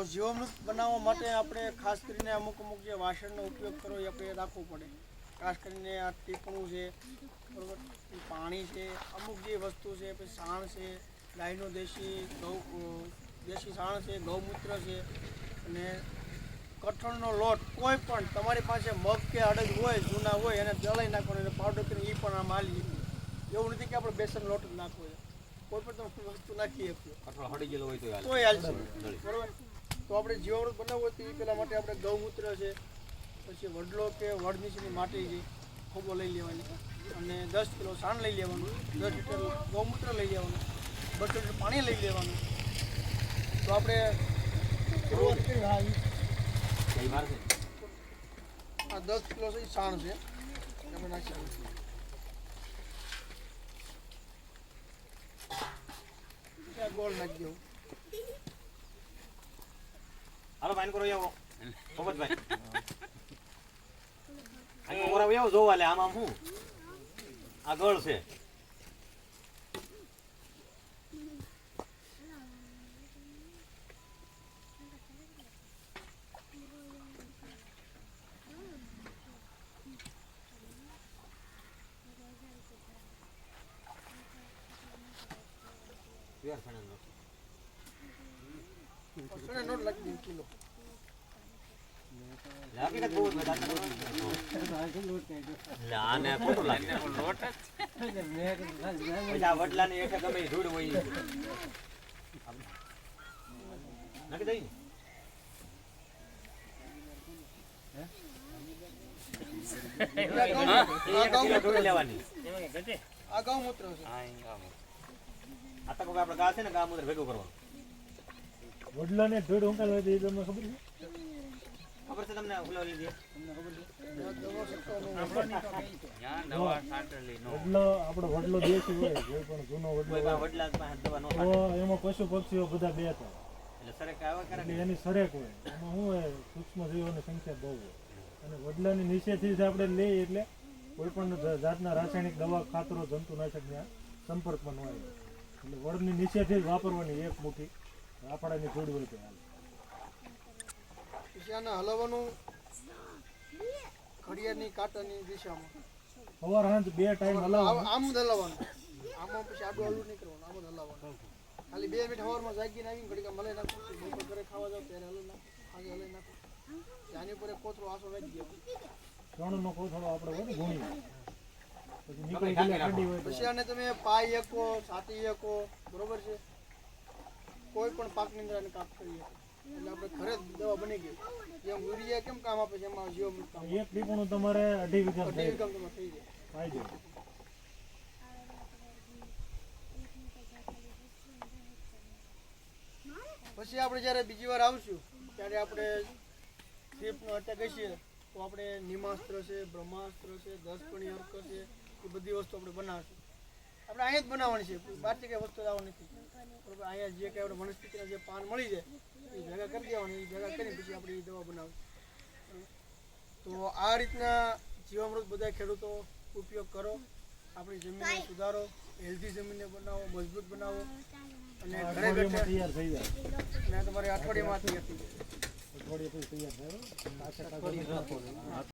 તો જીવામૃત બનાવવા માટે આપણે ખાસ કરીને અમુક અમુક જે વાસણનો ઉપયોગ કરવો એ આપણે રાખવો પડે. ખાસ કરીને આ ટીપણું છે બરોબર? પાણી છે અમુક જે વસ્તુ છે પછી સાણ છે ગાયનો દેશી ગૌ દેશી સાણ છે ગૌમૂત્ર છે અને કઠણનો લોટ કોઈ પણ તમારી પાસે મગ કે અડદ હોય જૂના હોય એને દળાઈ નાખવાનો એને પાવડર કરીને એ પણ આમ હાલી એવું નથી કે આપણે બેસન લોટ જ નાખવો છે. કોઈ પણ તમે વસ્તુ નાખી શકીએ તોય હાલશે. બરોબર? તો આપણે જીવામૃત બનાવવું હોય તો એ પેલા માટે આપણે ગૌમૂત્ર છે, પછી વડલો કે વડ નીચેની માટી છે, ખોબો લઈ લેવાની. અને દસ કિલો સાણ લઈ લેવાનું, દસ લીટર ગૌમૂત્ર લઈ લેવાનું બસો લીટર પાણી લઈ લેવાનું. તો આપણે આ દસ કિલો છે સાણ છે. આપણે નાખી ગોળ નાખી દઉં હાલો ભાઈ કરો આવો. આ કોરા આવો જોવા લે આમાં શું આ ગળ છે નોટ નાખી દઉં કિલો હકીકત બહુ જ વધારે લે આને ખોટું લાગે પછી આ ગમે આ લેવાની. આ ગૌમૂત્ર છે. આ તો આપણે ગા છે ને ગામ મૂત્ર ભેગું કરવાનું. વડલાને ધૂળ ઉંકાલ હોય તો તમને ખબર છે? ખબર છે તમને ઓલા ઓલી જે? દવા છંટવાનો વડલો આપણો વડલો દેશી હોય જે પણ જૂનો વડલો હોય. વડલા પાસે દવા નો તો એમાં પશુ પક્ષીઓ બધા બેતા એટલે સરક આવે કરે એટલે એની સરેક હોય. એમાં શું હોય? સૂક્ષ્મ જીવોની સંખ્યા બહુ હોય. અને વડલાની નીચેથી જ આપણે લઈએ એટલે કોઈ પણ જાતના રાસાયણિક દવા ખાતરો જંતુનાશકના સંપર્કમાં ન આવે. એટલે વડની નીચેથી જ વાપરવાની એક મુઠ્ઠી આપણાની ધૂળ હોય તો હાલે. હલવાનું ઘડિયાળની કાંટાની દિશામાં. સવાર સાંજ બે ટાઈમ હલાવો આમ જ હલાવવાનું. આમાં પછી આડું આડું નહીં કરવાનું આમ જ હલાવવાનું. ખાલી બે મિનિટ સવારમાં જાગીને આવીને ઘડીક મલાઈ નાખું પછી બપોર ઘરે ખાવા જાવ ત્યારે હલાવી નાખું આજે હલાવી નાખું. ત્યાંની ઉપર એક કોથળો આસો વાગી ગયો ચણનો કોથળો આપણે હોય ને ગુણી પછી નીકળી ગયેલા ઠંડી હોય પછી આને તમે પાઈ શકો છાતી શકો બરોબર છે? કોઈ પણ પાકની અંદર આને કાપ કરીએ. એટલે આપણે ઘરે જ દવા બની ગઈ. જેમ યુરિયા કેમ કામ આપે છે એમાં જીવમૃત કામ એક ટીપણું તમારે અઢી વીઘા અઢી થાય. વીઘામાં થઈ જાય. પાઈ જાય પછી આપણે જ્યારે બીજી વાર આવશું ત્યારે આપણે અટેક હશે તો આપણે નિમાસ્ત્ર છે બ્રહ્માસ્ત્ર છે દસપણી અર્ક છે એ બધી વસ્તુ આપણે બનાવશું. આપણે અહીંયા જ બનાવવાની છે. બહારથી કંઈ વસ્તુ લાવવાની નથી. બરોબર અહીંયા જે કંઈ આપણે વનસ્પતિના જે પાન મળી જાય એ ભેગા કરી દેવાની એ ભેગા કરી પછી આપણે એ દવા બનાવશું તો આ રીતના જીવામૃત બધા ખેડૂતો ઉપયોગ કરો આપણી જમીનને સુધારો હેલ્ધી જમીનને બનાવો મજબૂત બનાવો અને ઘરે બેઠા તૈયાર થઈ જાય. અને તમારે અઠવાડિયામાં તૈયાર થઈ જાય. અઠવાડિયે તૈયાર થાય.